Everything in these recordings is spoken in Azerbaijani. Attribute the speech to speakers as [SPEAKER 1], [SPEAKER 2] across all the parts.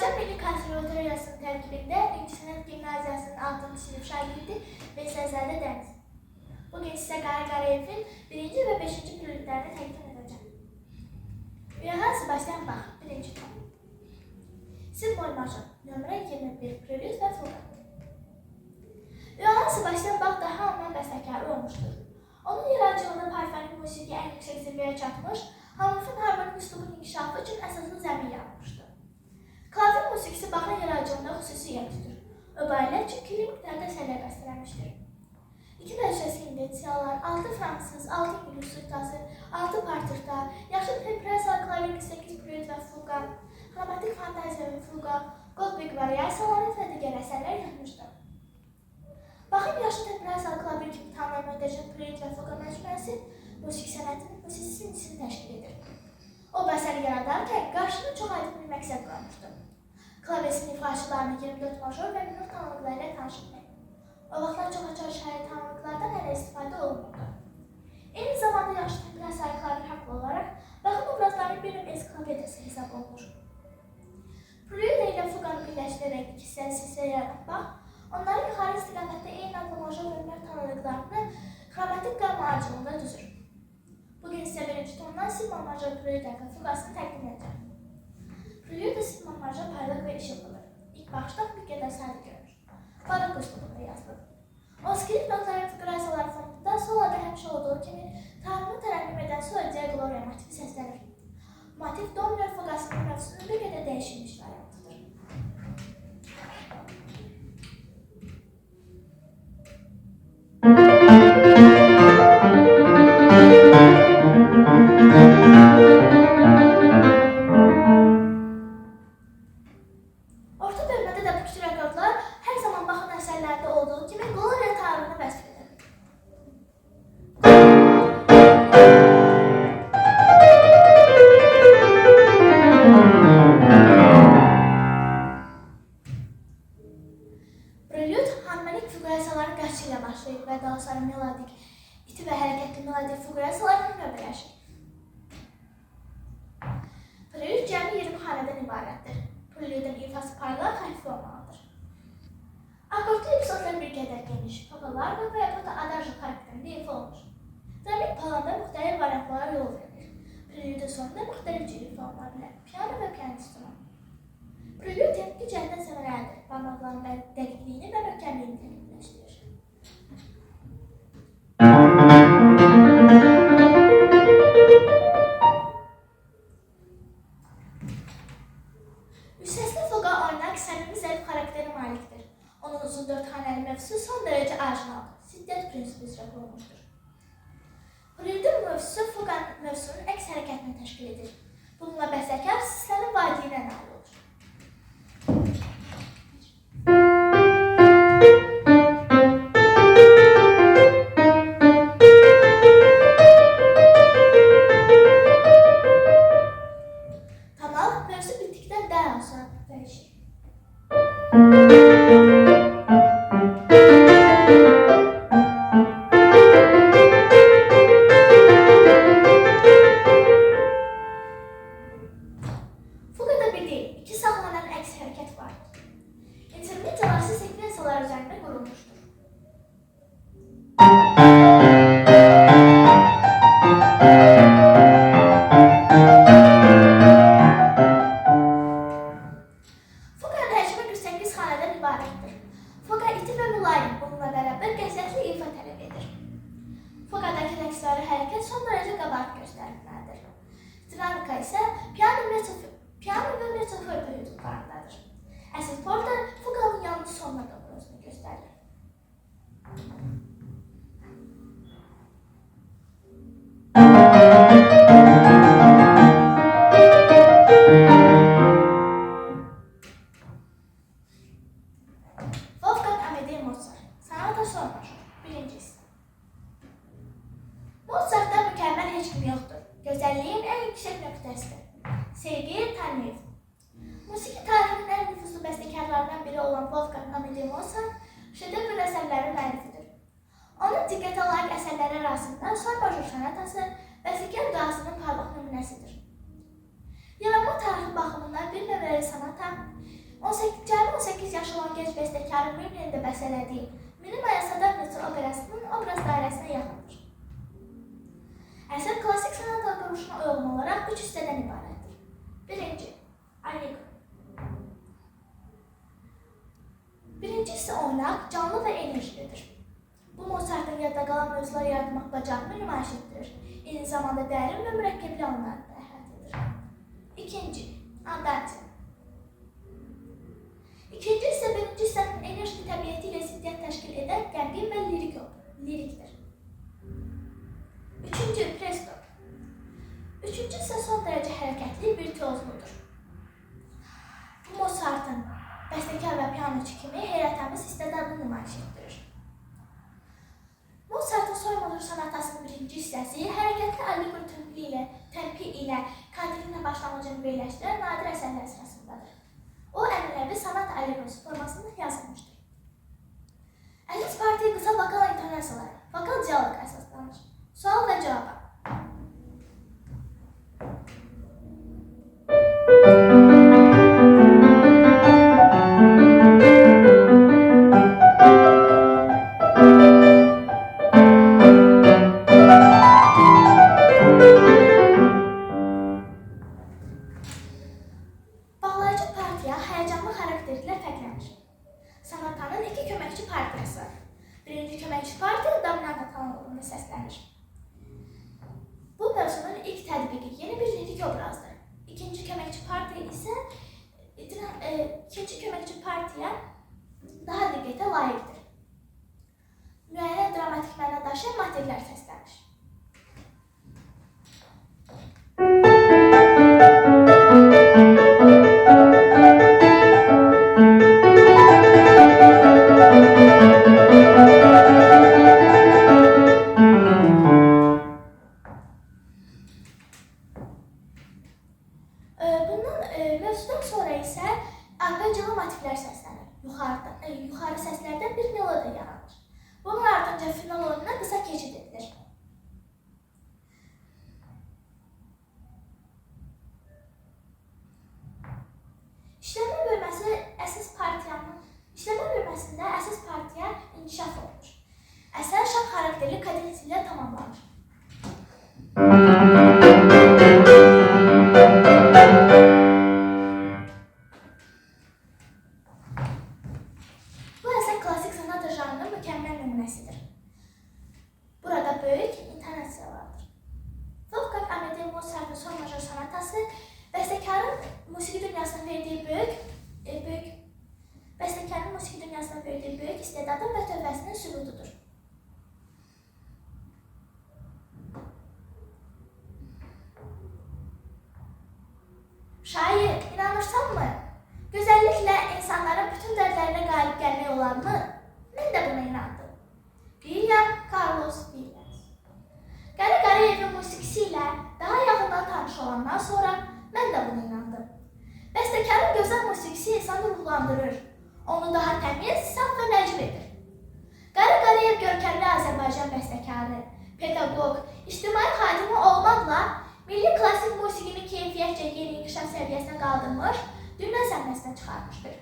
[SPEAKER 1] Maltepe Konservatuarı Yasın terkibinde İnçinet Gimnazyası'nın 6. sınıf şagirdi ve Sezer'de ders. Bugün size Gargarayev'in 1. ve 5. bölümlerini teklif edeceğim. Biraz baştan bak. 1. tam. Simol Major, nömrə 21, prelüd və fuqa. Johann Sebastian Bach daha ondan bəstəkarı olmuşdur. Onun yaradıcılığında parfənik musiqi ən yüksək səviyyəyə çatmış, Hamurfun harmonik üslubun inkişafı üçün əsaslı zəmin yaratmışdır. Musiqisi Bachın yaradıcılığında xüsusi yer tutur. Öbaylər üçün kirli miqdarda əsərlər bəstələmişdir. İki dərəcəsi indensiyalar, 6 fransız, 6 ingilis sırtası, 6 partirta, yaxşı temperasa, klavir 8 prelude və fuga, xromatik fantaziya və fuga, Goldberg variasiyaları və digər əsərlər yazmışdır. Baxın yaşlı temperasa, klavir kimi tanınan möhtəşəm prelude və fuga məcmuəsi musiqi sənətinin xüsusi sinsini təşkil edir. O bu əsəri yaradarkən qarşına çox aydın bir məqsəd qoymuşdur. Klavesin ifaçılarını 24 major və minor tanrılıqları ilə tanış etmək. O vaxtlar çox açar şəhər tanrılıqlardan hələ istifadə olunurdu. Eyni zamanda yaşlı templər sayıqları haqlı olaraq baxım obrazların bir ensiklopediyası hesab olunur. Prelude ilə fuqanı birləşdirərək iki hissəli silsilə yaratmaq, onların yuxarı istiqamətdə eyni adlı major və minor tanrılıqlarını xromatik qamma aracılığında düzür. Bugün sizə birinci tondan Simon major prelude haqqında fuqasını təqdim edəcəm. Simon major parlaq və işıqlıdır. İlk qədər sadə görünür. Barok üslubunda yazılır. O skript notların figurasiyalar fonunda solada həmişə olduğu kimi Tanrını tərənnüm edən Soğudiyə Gloria motivi səslənir. Motiv domino fuqasının mövzusunu bir qədər dəyişilmiş variantıdır. Sonunda müxtəlif bilər. Piano və pianistron. Prelude texniki cəhətdən səmərəlidir. Barmaqların də- dəqiqliyini və möhkəmliyini təkmilləşdirir. Fuqanın mövzusunun əks hərəkətini təşkil edir. Bununla bəstəkar süslərin vadiyinə nail olur. İbarətdir. Fuqa iti və mülayim, bununla bərabər qəzətli ifa tələb edir. Fuqadakı rəqsləri hərəkət son dərəcə qabarıq göstərilməlidir. Dinamika isə piano, mezzo- piano və mezzo forte hüdudlarındadır. Əsas forte Fuqanın yalnız sonuna doğru özünü göstərir. Wolfgang Sonata 18 cəmi 18 yaşı olan gənc bəstəkarın Münyendə bəstələdiyi Mini Maya Sadovniçi operasının obraz dairəsinə yaxındır. Əsər klassik sonata quruluşuna uyğun olaraq üç hissədən ibarətdir. Birinci, Allegro. Birinci hissə oynaq, canlı və enerjilidir. Bu Mozartın yadda qalan mövzular yaratmaq bacarığını nümayiş etdirir. Eyni zamanda dərin və mürəkkəbli anları da əhatə edir. İkinci, Andante. İkinci hissə birinci hissənin enerji təbiəti ilə ziddiyyət təşkil edən qəmgin və lirik lirikdir. Üçüncü, Presto. Üçüncü hissə son dərəcə hərəkətli, virtuozludur. Mozartın bəstəkar və pianoçu kimi heyrətamiz istedadını nümayiş etdirir. Mozartın soymadır sonatasının birinci hissəsi hərəkətli allegro tempi ilə, tempi ilə Katerina başlamacını birləşdirən nadir əsərlər sırasındadır ve sanat alemi formasında yazılmıştır. Esas partiye kısa vakalar internet olarak vakal diyalog esaslanır. Sual ve cevap layiqdir. Müəyyən dramatik məna daşıyan motivlər səslənir. Ee, Bundan e, mövzudan sonra isə arpecciyolu motivlər səslənir. Yuxarıda, e, yuxarı səslərdən bir melodiya yaranır. Bunun ardınca final oyununa qısa keçid edilir. Şair, inanırsanmı? Gözəlliklə insanların bütün dərdlərinə qalib gəlmək olarmı? Mən də buna inandım. William Carlos Williams. Qara Qarayevin musiqisi ilə daha yaxından tanış olandan sonra mən də buna inandım. Bəstəkarın gözəl musiqisi insanı ruhlandırır. Onu daha təmiz, saf və nəcib edir. Qara Qarayev görkəmli Azərbaycan bəstəkarı, pedaqoq, ictimai xadimi olmaqla milli klassik musiqini keyfiyyətcə yeni inkişaf səviyyəsinə qaldırmış, dünya səhnəsinə çıxarmışdır.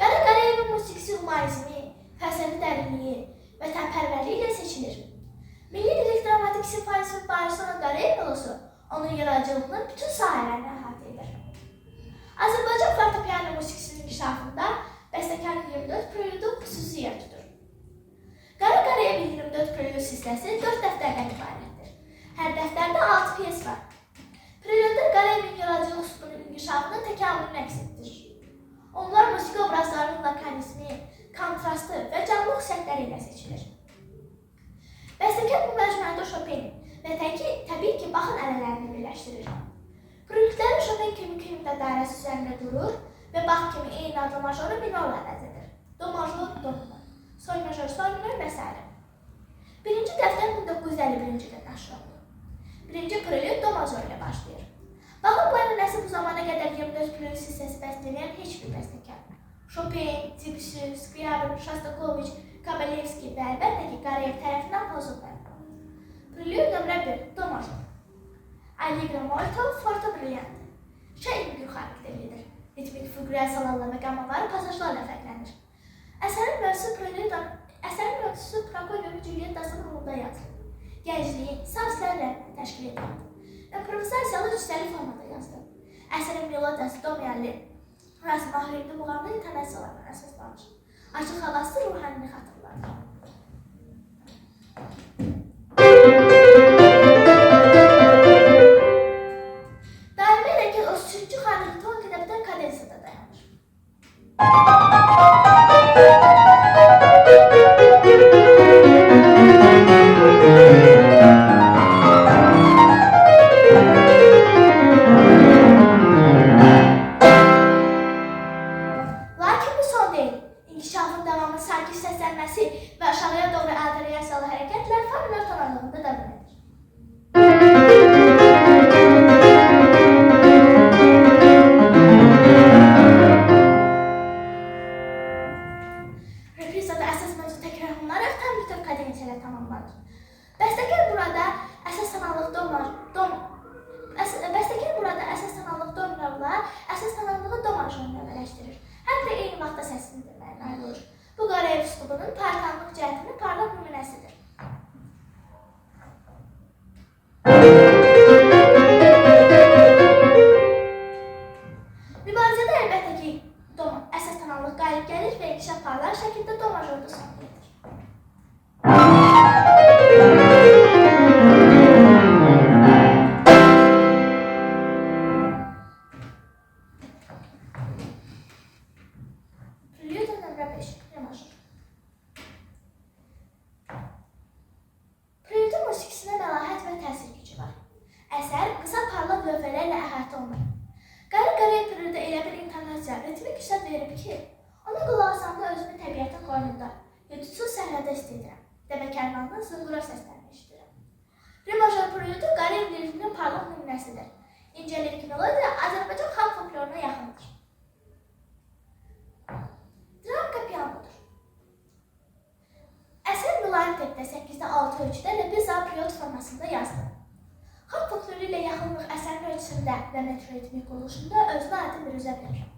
[SPEAKER 1] Qara Qarayevin musiqisi humanizmi, fəlsəfi dərinliyi, vətənpərvərliyi ilə seçilir. Milli lirik dramatik simfonisi Barisona Qarayev yolusu onun yaradıcılığının bütün sahələrini əhatə edir. Azərbaycan fortepiano musiqisinin inkişafında bəstəkarın 24 preludu xüsusi yer tutur. Qara Qarayevin 24 prelud hissəsi 4 dəftərdən ibarətdir. Hər dəftərdə 6 pyes var. Preludlar Qarayevin yaradıcılıq üsulunun inkişafını təkamülünü əks etdirir. Onlar musiqi obrazlarının lakonizmi, kontrastı və canlı xüsusiyyətləri ilə seçilir. Bəstəkar bu məcmuədə Chopin və təki, təbii ki, baxın ələlərini birləşdirir. Preludlər Chopin kimi kimdə dairəsi üzərində durur və bax kimi eyni adlı majoru minorla əvəz edir. Do major, do minor, sol major, sol minor və s. Birinci dəftər 1951-ci ildə nəşr olundu. Birinci prelud do major ilə başlayır. Baxın bu ənənəsi bu zamana qədər 24 prelud hissəsi bəstələyən heç bir bəstəkar. Chopin, Debussy, Scriabin, Shostakovich, Kabalevski və əlbəttə ki, Qarayev tərəfindən pozuldu. Prelud nömrə 1, do major. Allegro molto, forte brillante. Şeir bir xarakterlidir. Ritmik, füqrə, salallı məqamları pasajlarla fərqlənir. Əsərin mövzusu Prolida, əsərin mövzusu Prokofiev Julietta'sın ruhunda yazılıb. Gəncliyi sanslərlə təşkil edilib. İmprovizasiyalı üstəlik formada yazdı. Əsərin melodiyası dominantlı Rast Bahreynli muğamlı intonasiyalarla əsaslanır. Açıq havası ruhanini xatırladır. formanın sakit səslənməsi və aşağıya doğru adresiyalı hərəkətlər far növ tonalığında davam edir. boya üslubunun parlanmak cəhətinin parlaq. öğretimi konusunda özne eğitim bir özellik.